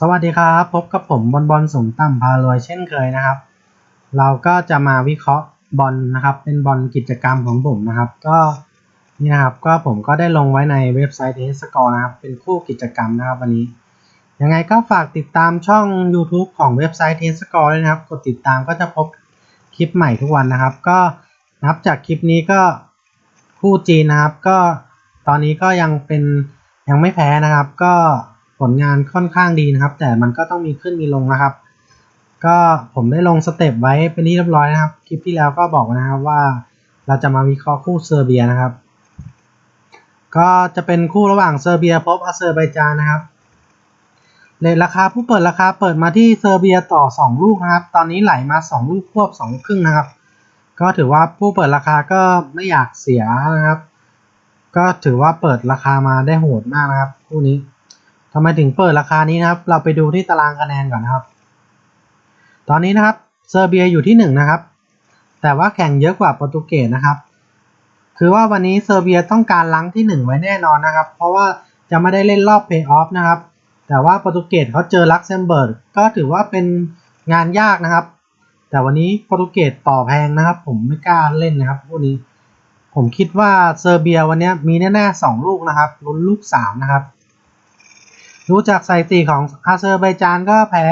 สวัสดีครับ พบกับผมบอลบอลสูงต่ำพารวยเช่นเคยนะครับ เราก็จะมาวิเคราะห์บอลนะครับ เป็นบอลกิจกรรมของผมนะครับ ก็นี่นะครับก็ผมก็ได้ลงไว้ในเว็บไซต์เทสกอร์นะครับ เป็นคู่กิจกรรมนะครับวันนี้ยังไงก็ฝากติดตามช่อง YouTube ของเว็บไซต์เทสกอร์ด้วยนะครับ กดติดตามก็จะพบคลิปใหม่ทุกวันนะครับ ก็นับจากคลิปนี้ก็คู่จีนนะครับ ก็ตอนนี้ก็ยังเป็นยังไม่แพ้นะครับ ก็ ผลงานค่อนข้างดีนะครับ แต่มันก็ต้องมีขึ้นมีลงนะครับ ก็ผมได้ลงสเต็ปไว้เป็นที่เรียบร้อยนะครับ คลิปที่แล้วก็บอกนะครับว่า เราจะมาวิเคราะห์คู่เซอร์เบียนะครับ ก็จะเป็นคู่ระหว่างเซอร์เบียพบอาเซอร์ไบจานนะครับเลทราคาผู้เปิดราคาเปิดมาที่เซอร์เบียต่อ 2 ลูกนะครับ ตอนนี้ไหลมา 2 ลูกควบ2ครึ่งนะครับ ก็ถือว่าผู้เปิดราคาก็ไม่อยากเสียนะครับ ก็ถือว่าเปิดราคามาได้โหดมากนะครับคู่นี้ ทำไมถึงเปิดราคานี้นะครับ เราไปดูที่ตารางคะแนนก่อนนะครับ ตอนนี้นะครับเซอร์เบียอยู่ที่1นะครับ แต่ว่าแข่งเยอะกว่าโปรตุเกสนะครับ คือว่าวันนี้เซอร์เบียต้องการลังที่ 1 ไว้แน่นอนนะครับ เพราะว่าจะไม่ได้เล่นรอบเพย์ออฟนะครับ แต่ว่าโปรตุเกสเขาเจอลักเซมเบิร์กก็ถือว่าเป็นงานยากนะครับ แต่วันนี้โปรตุเกสต่อแพงนะครับ ผมไม่กล้าเล่นนะครับพวกนี้ ผมคิดว่าเซอร์เบียวันนี้มีแน่ๆสองลูกนะครับลุ้นลูกสามนะครับ รู้จากสถิติของอาเซอร์ไบจานก็แพ้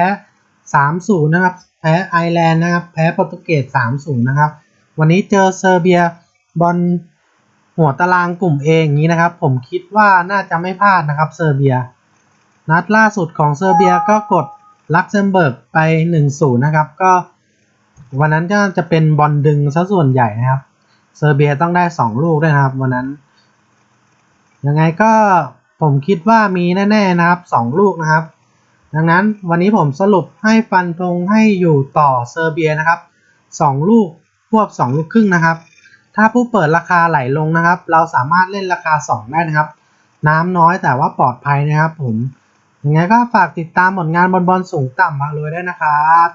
สามศูนย์นะครับ แพ้ไอร์แลนด์นะครับ แพ้โปรตุเกสสามศูนย์นะครับ วันนี้เจอเซอร์เบียบอลหัวตารางกลุ่มเองอย่างนี้นะครับ ผมคิดว่าน่าจะไม่พลาดนะครับเซอร์เบีย นัดล่าสุดของเซอร์เบียก็กดลักเซมเบิร์กไป 1-0 นะครับ ก็วันนั้นก็จะเป็นบอลดึงซะส่วนใหญ่นะครับ เซอร์เบียต้องได้ 2 ลูกด้วยนะครับ วันนั้น ยังไงก็ ผมคิดว่ามีแน่ๆนะครับ 2 ลูกนะครับ ดังนั้นวันนี้ผมสรุปให้ฟันธงให้อยู่ต่อเซอร์เบียนะครับ 2 ลูกควบ 2 ลูกครึ่งนะครับ ถ้าผู้เปิดราคาไหลลงนะครับ เราสามารถเล่นราคา 2 ได้นะครับ น้ำน้อยแต่ว่าปลอดภัยนะครับผมยังไงก็ฝากติดตามผลงานบอลบอลสูงต่ำพารวยได้นะครับ